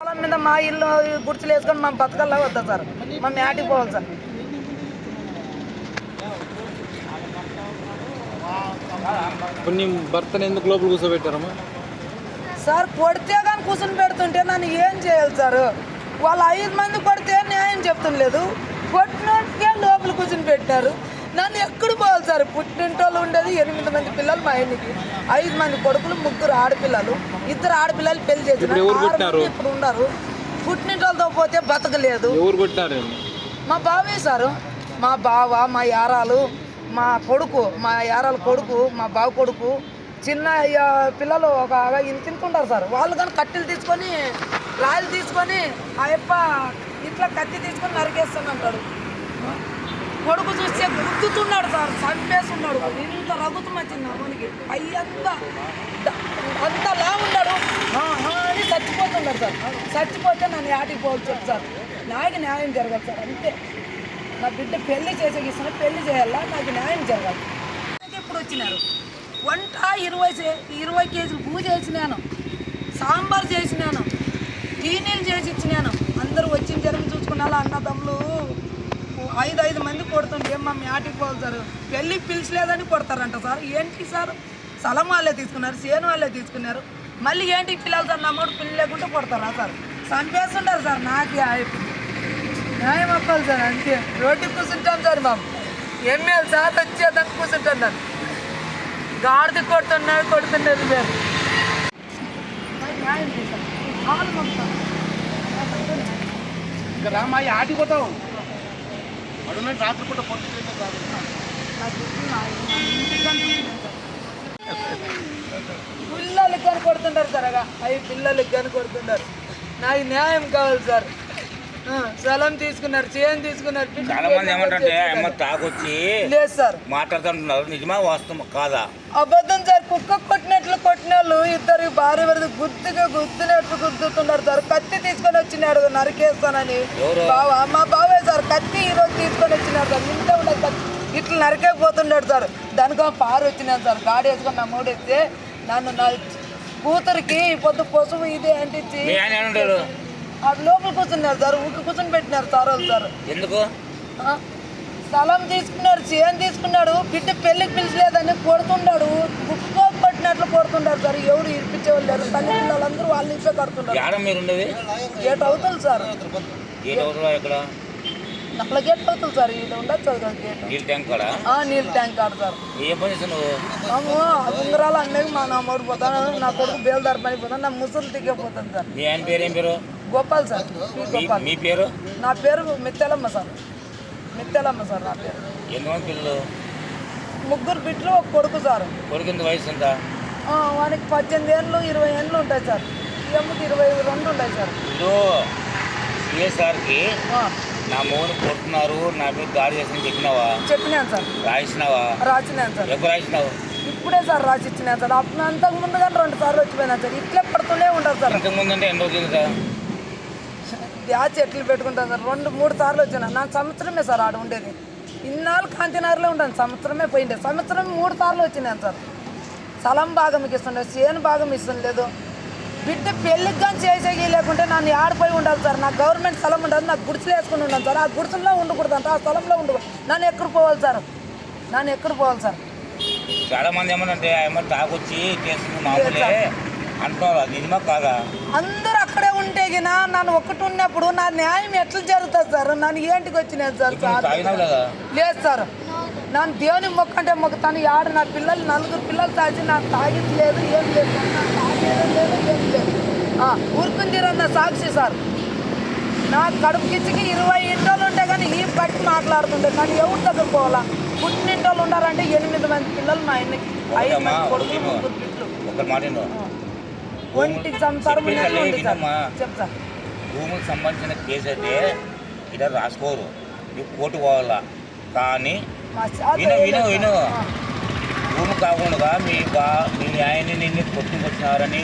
పొలం మీద మా ఇల్లు గుర్తులు వేసుకొని మా బతకల్లా వద్దా సార్? మా మేటికి పోవాలి సార్. ఇప్పుడు నీ భర్తను ఎందుకు లోపల కూర్చోబెట్టారమ్మా? సార్ కొడితే కానీ కూర్చొని పెడుతుంటే నన్ను ఏం చేయాలి సార్? వాళ్ళు ఐదు మంది కొడితే న్యాయం చెప్తుండలేదు. కొట్టినట్టుగా లోపల కూర్చొని పెట్టారు నన్ను ఎక్కడ పోవాలి సార్? పుట్టింటోళ్ళు ఉండేది ఎనిమిది మంది పిల్లలు మా ఆయనకి. ఐదు మంది కొడుకులు ముగ్గురు ఆడపిల్లలు. ఇద్దరు ఆడపిల్లలు పెళ్ళి చేసిన ఇప్పుడు ఉన్నారు. పుట్టింటోళ్ళతో పోతే బతకలేదు. మా బావే సారు. మా బావ మా యారాలు మా కొడుకు మా యారాల కొడుకు మా బావ కొడుకు చిన్న పిల్లలు ఒక ఇంత తింటుంటారు సార్. వాళ్ళు కానీ కట్టెలు తీసుకొని రాయలు తీసుకొని ఆ యప్ప ఇట్లా కత్తి తీసుకొని నరికేస్తానంటాడు. కొడుకు చూస్తే గుద్దుతున్నాడు సార్ చంపేస్తున్నాడు. ఇంత రగుతం వచ్చింది పై అంతా అంతలా ఉన్నాడు. అని చచ్చిపోతున్నాడు సార్. చచ్చిపోతే నన్ను యాటికి పోవాలి సార్. నాకు న్యాయం జరగదు సార్ అంతే. నా బిడ్డ పెళ్ళి చేసే ఇస్తున్నా పెళ్ళి చేయాలా? నాకు న్యాయం జరగాలి నాకు ఇప్పుడు వచ్చినారు. వంట ఇరవై ఇరవై కేజీలు పూజ చేసినాను. సాంబార్ చేసినాను. టీనీలు చేసి ఇచ్చినాను. అందరూ వచ్చిన జరిగి చూసుకున్నాలా అన్నదమ్ములు? ఐదు ఐదు మంది కొడుతుంటే మా మ్యాటికి పోవాలి సార్ పెళ్ళి పిలిచలేదని కొడతారంట సార్. ఏంటి సార్? స్థలం వాళ్ళే తీసుకున్నారు సేను వాళ్ళే తీసుకున్నారు. మళ్ళీ ఏంటి పిల్లలు సార్ నమ్మడు పిల్లి లేకుంటే కొడతారా సార్? చంపేస్తుంటారు సార్ నాకు అయిపోయింది న్యాయం అప్పాలి సార్ అంతే. రోడ్డు కూర్చుంటాం సార్ బాబు ఎమ్మెల్యే సార్ వచ్చేదాన్ని కూర్చుంటాను నన్ను గాడిది కొడుతున్నారు కొడుతున్నారు మీరు న్యాయం చేశారు. ఇంకా ఆటి అడుగు కాదు. పిల్లలకి కానీ కొడుతుంటారు సార్ అగా. అవి పిల్లలకి కానీ కొడుతుంటారు. నాకు న్యాయం కావాలి సార్. ఆ, స్థలం తీసుకున్నారు చేయం తీసుకున్నారు చాలా మంది అమ్మ తాగొచ్చి లేదు సార్. మాట్లాడుతుంటున్నారు. నిజమా వాస్తవం కాదా? అబద్ధం సార్ కుక్క కొట్టినట్లు కొట్టిన వాళ్ళు ఇద్దరు భార్య భర్త గుర్తుగా గుర్తునట్లు గుర్తుతున్నారు సార్. కత్తి తీసుకొని వచ్చినాడు నరికేస్తానని? బావ మా బావే సార్ కత్తి ఈరోజు తీసుకొని వచ్చినాడు సార్. ఇంత ఉండదు కత్తి ఇట్లా నరికేపోతున్నాడు సార్. దానికి పారు వచ్చినాడు సార్. గాడి వేసుకొని నా మూడు ఎత్తే నన్ను నా కూతురికి పొద్దు పసుపు ఇదే అంటించి ఆ లోపల కూర్చున్నారు సార్. ఊరికి కూర్చొని పెట్టినారు సార్ వాళ్ళు సార్. ఎందుకు? స్థలం తీసుకున్నాడు చేయం తీసుకున్నాడు. బిడ్డ పెళ్ళికి పిలిచలేదని కొడుతున్నాడు. కుక్క పట్టినట్లు కొడుతున్నాడు సార్. ఎవరు ఇప్పించేవాళ్ళు లేరు. తల్లి పిల్లలందరూ వాళ్ళ నుంచే కడుతున్నారు ఏడ మీరు ఉండేది గేట్ అవుతుంది సార్. గేట్ అవుతుందా ఇక్కడ నల్ల గేట్ అవుతుంది సార్. ఇది ఉండదు సార్ గేట్. నీళ్ళు ట్యాంక్ కాడ? ఆ, నీళ్ళు ట్యాంక్ కాదు సార్. ఏం పని నువ్వు అమ్మో ఉంగరాలు అన్నీ మా నా మూడు పోతాను. నా కొడుకు బేల్దారి పని పోతాను. నా ముసులు దిగిపోతాను సార్. మీ ఆయన పేరు ఏం పేరు? గోపాల్ సార్. గోపాల్. మీ పేరు? నా పేరు మిత్తెలమ్మ సార్. మిత్తెలమ్మ సార్ నా పేరు. ఎంతమంది పిల్లలు? ముగ్గురు బిడ్డలు ఒక కొడుకు సార్. కొడుకు వయసు ఎంత? ఆ, వానికి పద్దెనిమిది ఏళ్ళు ఇరవై ఏళ్ళు ఉంటాయి సార్. అమ్మకి ఇరవై రెండు ఉంటాయి సార్. ఇప్పుడు సిఎస్ఆర్కి నా మోని కొడుతున్నారు నా మీద దాడి చేసి చెప్పినావా? చెప్పినాను సార్. రాసినావా? రాసినాను సార్. ఎప్పుడు రాసినావు? ఇప్పుడే సార్ రాసి ఇచ్చినాను సార్. అప్పుడు అంతకు ముందు కానీ రెండు సార్లు వచ్చిపోయినాను సార్. ఇట్లే పడుతూనే ఉంటుంది సార్. ఇంతకుముందు అంటే ఎన్ని రోజులు సార్? ఆ చెట్లు పెట్టుకుంటాను సార్. రెండు మూడు సార్లు వచ్చినా నా సంవత్సరమే సార్ ఆడ ఉండేది. ఇన్నాళ్ళు కాంతినగర్లో ఉంటాను. సంవత్సరమే పోయిండే. సంవత్సరం మూడు సార్లు వచ్చినాను సార్. స్థలం భాగం మీకు ఇస్తుండే చేను భాగం ఇస్తుంది లేదు. బిడ్డ పెళ్ళికి కానీ చేసేకి లేకుంటే నన్ను ఆడిపోయి ఉండాలి సార్. నాకు గవర్నమెంట్ స్థలం ఉండదు నాకు గుడిసెలు వేసుకుని ఉన్నాను సార్. ఆ గుడిసెలో ఉండకూడదు అంట ఆ స్థలంలో ఉండకూడదు నన్ను ఎక్కడ పోవాలి సార్? నన్ను ఎక్కడ పోవాలి సార్? చాలా మంది ఏమన్నంటే ఏమో తాగొచ్చి మామూలే అది నిజమా కాదా? అందరూ అక్కడే ఉంటే గినా నన్ను ఒక్కటి ఉన్నప్పుడు నా న్యాయం ఎట్లా జరుగుతుంది సార్? నన్ను ఏంటికి వచ్చినాను సార్? లేదు సార్. నన్ను దేవుని మొక్క అంటే మొక్కుతాను ఆడ నా పిల్లలు నలుగురు పిల్లలు తాగి నాకు తాగింది లేదు ఏం లేదు. తాగేది లేదు ఏం లేదు ఊరుకుందిరన్న సాక్షి సార్. నా కడుపు కిచ్చికి ఇరవై ఇంటోళ్ళు ఉంటే కానీ ఈ పట్టి మాట్లాడుతుండే. కానీ ఎవరి దగ్గర పోవాలా పుట్టినింటోళ్ళు ఉండాలంటే ఎనిమిది మంది పిల్లలు మా ఆయనకి ఐదు మంది కొడుకులు ముగ్గురు బిడ్డలు. ఒంటికి సంసారం. చెప్తా భూములకు సంబంధించిన కేసు అయితే ఇలా రాసుకోరు కోర్టు పోవాలా? కానీ భూమి కాకుండా మీ బా మీ ఆయన్ని నిన్ను కొట్టుకొచ్చినారని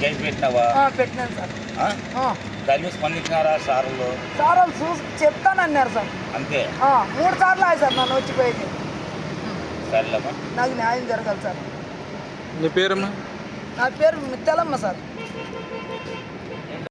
కేసు పెట్టినావా? ఆ, పెట్టినాను సార్. ఆ? ఆ. దాని మీద స్పందించినారా సార్లు? సార్ వాళ్ళు చూసి చెప్తానన్నారు సార్. అంతే? ఆ, మూడు సార్లు అయ్యి సార్ నన్ను వచ్చిపోయింది సరేలేమ్మా. నాకు న్యాయం జరగాలి సార్. నీ పేరమ్మా? నా పేరు మిత్తలమ్మ సార్.